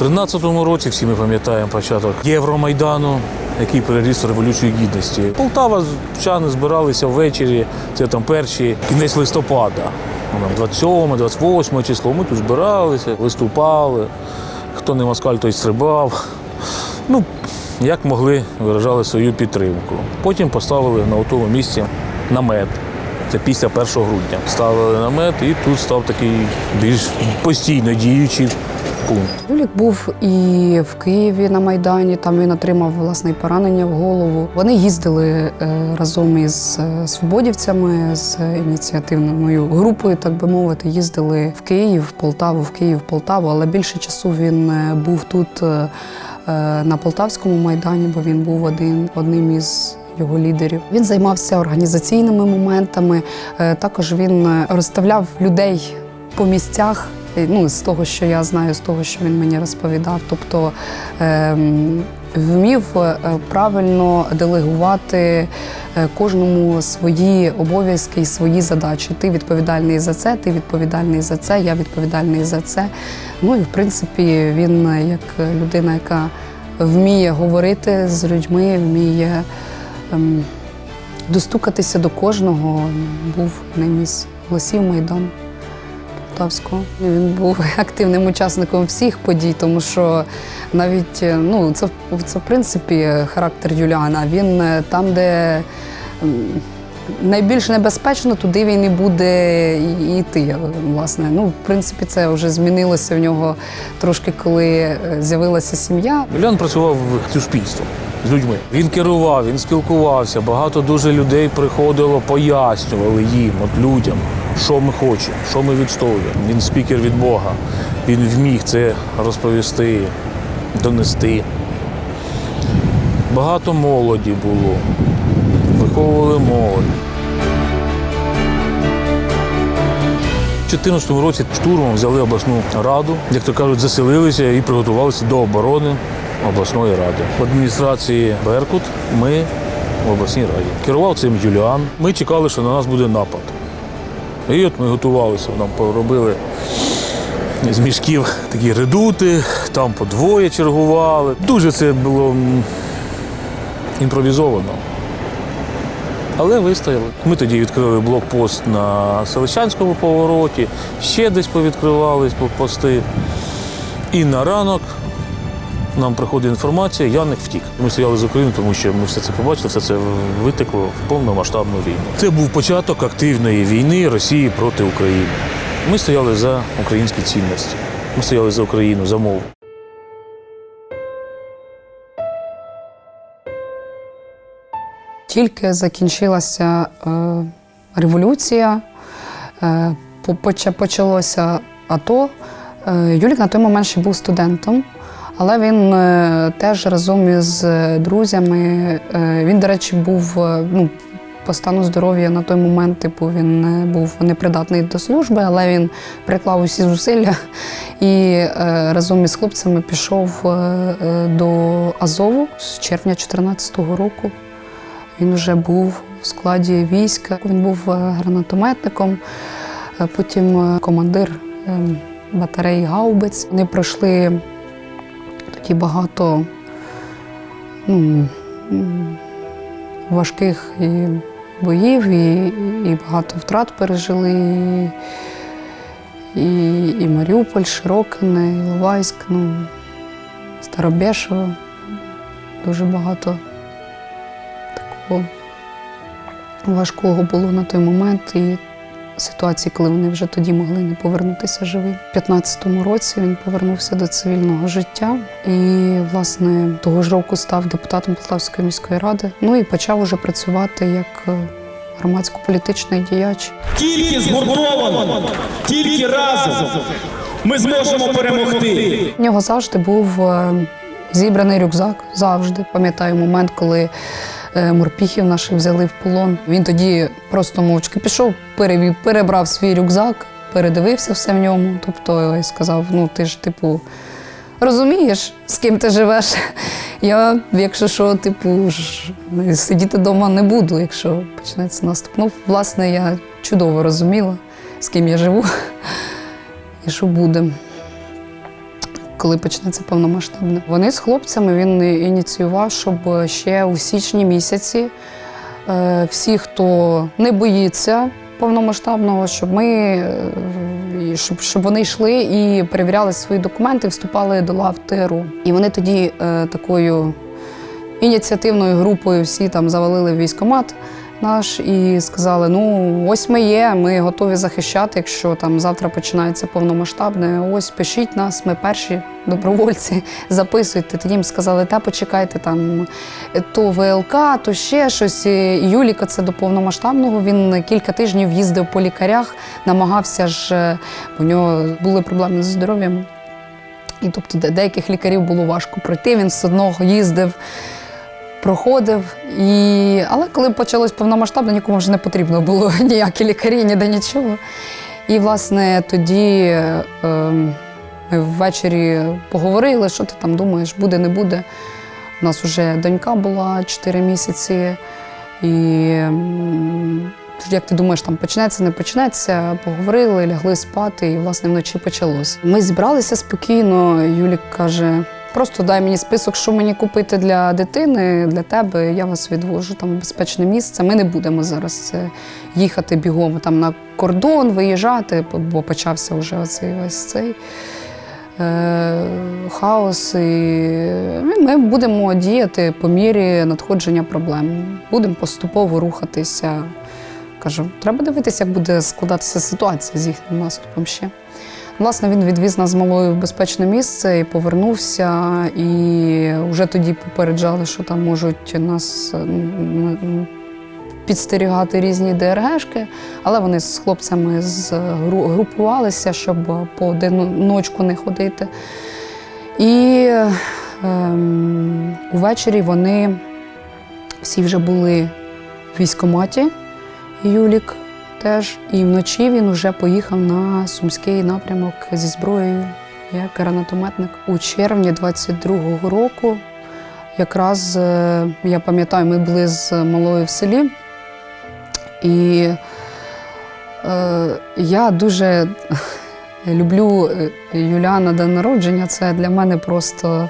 У 13-му році всі ми пам'ятаємо початок Євромайдану, який переріс революцію гідності. Полтава чани збиралися ввечері, це там перші кінець листопада. Ну, 27, 28 число. Ми тут збиралися, виступали. Хто не москаль, той стрибав. Ну, як могли, виражали свою підтримку. Потім поставили на тому місці намет. Це після 1 грудня. Ставили намет, і тут став такий більш постійно діючий пункт. Юлік був і в Києві на Майдані, там він отримав власне поранення в голову. Вони їздили е, разом із е, свободівцями, з ініціативною групою, так би мовити, їздили в Київ, в Полтаву, в Київ, в Полтаву, але більше часу він е, був тут на Полтавському майдані, бо він був один одним із. Його лідерів він займався організаційними моментами. Також він розставляв людей по місцях. Е, Ну, з того, що я знаю, з того, що він мені розповідав. Тобто ем, вмів е, правильно делегувати е, кожному свої обов'язки і свої задачі. Ти відповідальний за це, ти відповідальний за це, я відповідальний за це. Ну і в принципі, він як людина, яка вміє говорити з людьми, вміє ем, достукатися до кожного, був одним із голосів Майдану. Полтавського. Він був активним учасником всіх подій, тому що навіть е, ну, це, це в принципі характер Юліана. Він е, там, де найбільш небезпечно, туди він і буде йти. Власне. Ну, в принципі, це вже змінилося в нього трошки, коли е, з'явилася сім'я. Юліан працював в суспільством з людьми. Він керував, він спілкувався. Багато дуже людей приходило, пояснювали їм, от людям, що ми хочемо, що ми відстоюємо. Він спікер від Бога. Він вміг це розповісти, донести. Багато молоді було, виховували молодь. У 2014 році штурмом взяли обласну раду, як то кажуть, заселилися і приготувалися до оборони обласної ради. В адміністрації Беркут ми в обласній раді. Керував цим Юліан. Ми чекали, що на нас буде напад. І от ми готувалися, нам поробили з мішків такі редути, там по двоє чергували. Дуже це було імпровізовано. Але вистояли. Ми тоді відкрили блокпост на Селищанському повороті, ще десь повідкривались блокпости. І на ранок нам приходить інформація, Яник втік. Ми стояли з Україною, тому що ми все це побачили, все це витекло в повномасштабну війну. Це був початок активної війни Росії проти України. Ми стояли за українські цінності. Ми стояли за Україну, за мову. Тільки закінчилася е, революція, е, почалося АТО. Е, Юлік на той момент ще був студентом, але він е, теж разом із е, друзями. е, він, до речі, був ну, по стану здоров'я на той момент, типу, він був непридатний до служби, але він приклав усі зусилля і разом із хлопцями пішов до Азову з червня 2014 року. Він вже був у складі війська. Він був гранатометником, потім командир е, батареї гаубиць. Вони пройшли тоді багато ну, важких і боїв, і, і багато втрат пережили. І, і, і Маріуполь, Широкине, і Іловайськ, ну, Старобєшево. Дуже багато такого важкого було на той момент і ситуації, коли вони вже тоді могли не повернутися живі. У 15-му році він повернувся до цивільного життя і, власне, того ж року став депутатом Полтавської міської ради. Ну і почав уже працювати як е, громадсько-політичний діяч. Тільки згуртовано, тільки разом ми зможемо перемогти. У нього завжди був е, зібраний рюкзак. Завжди пам'ятаю момент, коли морпіхів наших взяли в полон. Він тоді просто мовчки пішов, перевів, перебрав свій рюкзак, передивився все в ньому. Тобто і сказав: ну ти ж, типу, розумієш, з ким ти живеш. Я, якщо що, типу, ж, сидіти вдома не буду, якщо почнеться наступ. Ну, власне, я чудово розуміла, з ким я живу і що буде. Коли почнеться повномасштабне. Вони з хлопцями він ініціював, щоб ще у січні місяці е, всі, хто не боїться повномасштабного, щоб ми е, щоб, щоб вони йшли і перевіряли свої документи, вступали до лав ТРУ. І вони тоді е, такою ініціативною групою всі там завалили в військкомат наш і сказали: ну, ось ми є, ми готові захищати, якщо там завтра починається повномасштабне. Ось пишіть нас, ми перші добровольці, записуйте. Тоді їм сказали, та почекайте там то ВЛК, то ще щось. Юліка це до повномасштабного. Він кілька тижнів їздив по лікарях, намагався ж, е, у нього були проблеми з здоров'ям. І тобто деяких лікарів було важко пройти, він все одно їздив, проходив. І... Але коли почалось повномасштабно, нікому вже не потрібно було ніякі лікарі, ніде нічого. І, власне, тоді е, ми ввечері поговорили, що ти там думаєш, буде, не буде. У нас вже донька була 4 місяці. І як ти думаєш, там почнеться, не почнеться? Поговорили, лягли спати, і власне вночі почалось. Ми зібралися спокійно. Юлік каже: просто дай мені список, що мені купити для дитини, для тебе. Я вас відвожу там в безпечне місце. Ми не будемо зараз е, їхати бігом там на кордон, виїжджати, бо почався вже оцей весь цей. е, Хаос, і ми будемо діяти по мірі надходження проблем. Будемо поступово рухатися. Кажу, треба дивитися, як буде складатися ситуація з їхнім наступом ще. Власне, він відвіз нас з малою в безпечне місце і повернувся. І вже тоді попереджали, що там можуть нас підстерігати різні ДРГшки, але вони з хлопцями згрупувалися, щоб поодиночку не ходити. І ем, увечері вони всі вже були в військкоматі. Юлік теж. І вночі він вже поїхав на сумський напрямок зі зброєю як гранатометник. У червні 22-го року, якраз е, я пам'ятаю, ми були з малою в селі. І е, я дуже люблю е, Юліана день народження. Це для мене просто.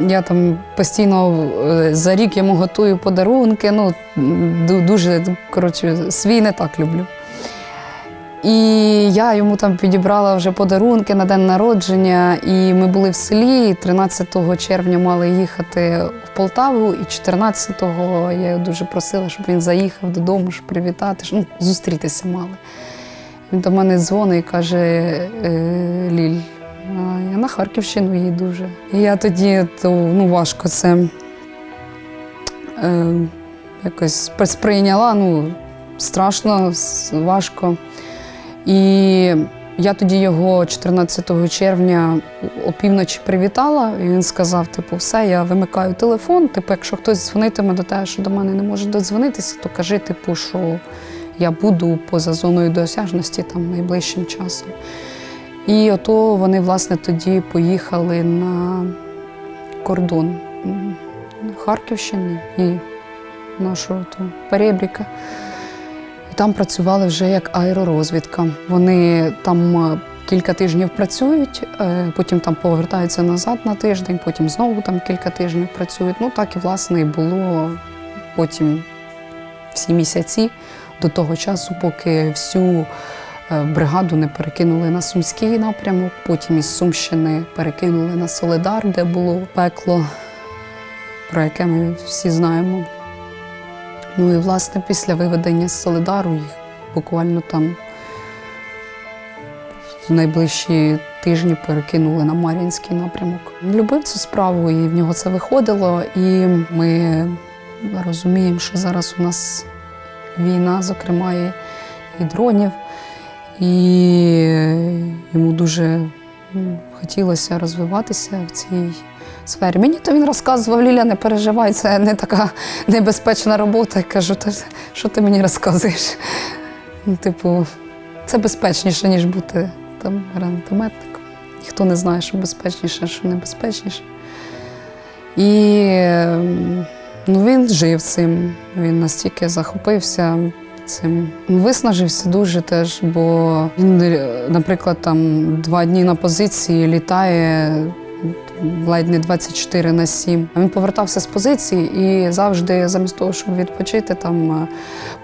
Я там постійно е, за рік йому готую подарунки. Ну, дуже, коротше, свій не так люблю. І я йому там підібрала вже подарунки на день народження, і ми були в селі. 13 червня мали їхати в Полтаву, і 14-го я його дуже просила, щоб він заїхав додому, щоб привітати, щоб, ну, зустрітися мали. Він до мене дзвонить і каже: «Е, Ліль, я на Харківщину їду вже. І я тоді то, ну, важко це е, якось сприйняла, ну, страшно, важко. І я тоді його 14 червня опівночі привітала, і він сказав: типу, все, я вимикаю телефон. Типу, якщо хтось дзвонитиме до тебе, що до мене не може додзвонитися, то кажи, типу, що я буду поза зоною досяжності там найближчим часом. І ото вони, власне, тоді поїхали на кордон Харківщини і нашого перебріка. І там працювали вже як аеророзвідка. Вони там е, кілька тижнів працюють, е, потім там повертаються назад на тиждень, потім знову там кілька тижнів працюють. Ну так і власне і було потім всі місяці до того часу, поки всю бригаду не перекинули на Сумський напрямок, потім із Сумщини перекинули на Соледар, де було пекло, про яке ми всі знаємо. Ну і власне після виведення з Солидару їх буквально там в найближчі тижні перекинули на Мар'їнський напрямок. Він любив цю справу, і в нього це виходило. І ми розуміємо, що зараз у нас війна, зокрема, і дронів. І йому дуже хотілося розвиватися в цій сфері. Мені то він розказував, Ліля, не переживай, це не така небезпечна робота. Я кажу, та що ти мені розказуєш? Ну, типу, це безпечніше, ніж бути там гранатометником. Ніхто не знає, що безпечніше, що небезпечніше. І ем, ну, він жив цим, він настільки захопився. Цим. Виснажився дуже теж, бо він, наприклад, там два дні на позиції літає. Ледь не 24 на 7. А він повертався з позиції і завжди, замість того, щоб відпочити, там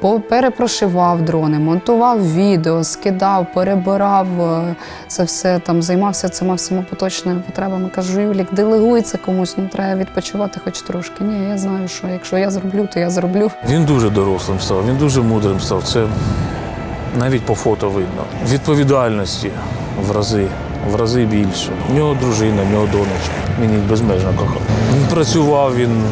е, перепрошивав дрони, монтував відео, скидав, перебирав е, це все там, займався цими всіма поточними потребами. Кажу, Юлік, делегуй це комусь, ну треба відпочивати хоч трошки. Ні, я знаю, що якщо я зроблю, то я зроблю. Він дуже дорослим став, він дуже мудрим став. Це навіть по фото видно. Відповідальності в рази, в рази більше. У нього дружина, в нього донечка. Він їх безмежно кохав. Працював, він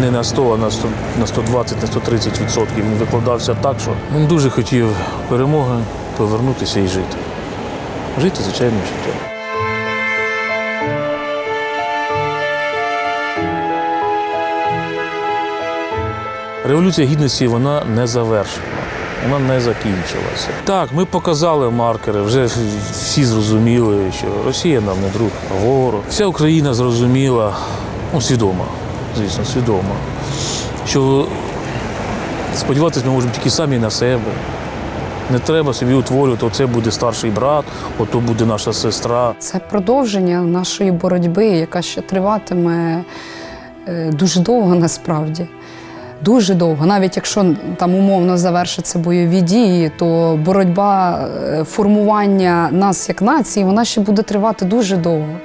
не на 100, а на 100, на 120, на 130 відсотків. Він викладався так, що він дуже хотів перемоги, повернутися і жити. Жити звичайним життям. Революція гідності вона не завершена, вона не закінчилася. Так, ми показали маркери, вже всі зрозуміли, що Росія нам не друг, а ворог. Вся Україна зрозуміла, ну, свідома, звісно, свідома, що сподіватися ми можемо тільки самі на себе. Не треба собі утворювати, оце буде старший брат, ото буде наша сестра. Це продовження нашої боротьби, яка ще триватиме е, дуже довго насправді. Дуже довго. Навіть якщо там умовно завершаться бойові дії, то боротьба, е, формування нас як нації, вона ще буде тривати дуже довго.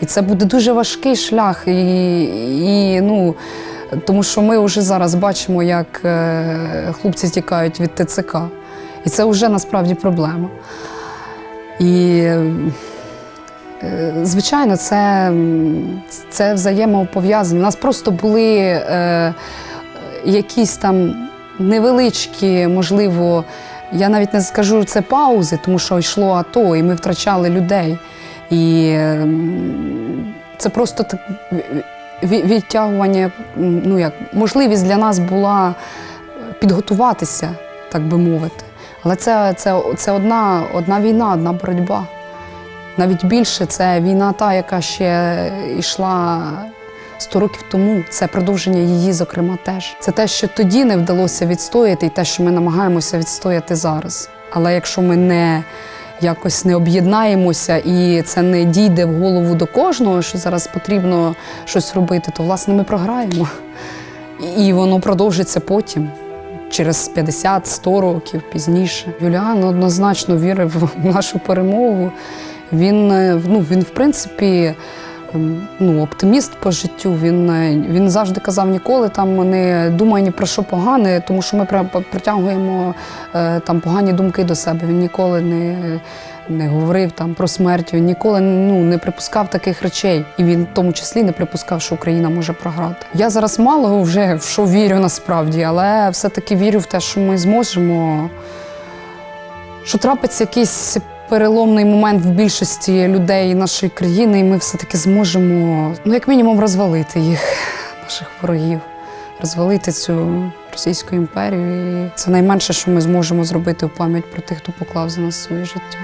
І це буде дуже важкий шлях. І, і, ну, тому що ми вже зараз бачимо, як е, хлопці тікають від ТЦК. І це вже насправді проблема. І Е, Звичайно, це, це взаємопов'язано. У нас просто були е, якісь там невеличкі, можливо, я навіть не скажу це паузи, тому що йшло АТО, і ми втрачали людей. І це просто так відтягування, ну як можливість для нас була підготуватися, так би мовити. Але це, це, це одна, одна війна, одна боротьба. Навіть більше це війна та, яка ще йшла 100 років тому. Це продовження її, зокрема, теж. Це те, що тоді не вдалося відстояти, і те, що ми намагаємося відстояти зараз. Але якщо ми не якось не об'єднаємося і це не дійде в голову до кожного, що зараз потрібно щось робити, то власне ми програємо. І воно продовжиться потім. Через 50-100 років пізніше. Юліан однозначно вірив в нашу перемогу. Він, е, ну, він в принципі, ну, оптиміст по життю. Він, е, він завжди казав ніколи там не думай ні про що погане, тому що ми притягуємо е, там погані думки до себе. Він ніколи не, не говорив там про смерть. Він ніколи ну, не припускав таких речей. І він в тому числі не припускав, що Україна може програти. Я зараз мало вже в що вірю насправді, але все-таки вірю в те, що ми зможемо що трапиться якийсь переломний момент в більшості людей нашої країни, і ми все-таки зможемо, ну, як мінімум, розвалити їх, наших ворогів, розвалити цю Російську імперію. І це найменше, що ми зможемо зробити у пам'ять про тих, хто поклав за нас своє життя.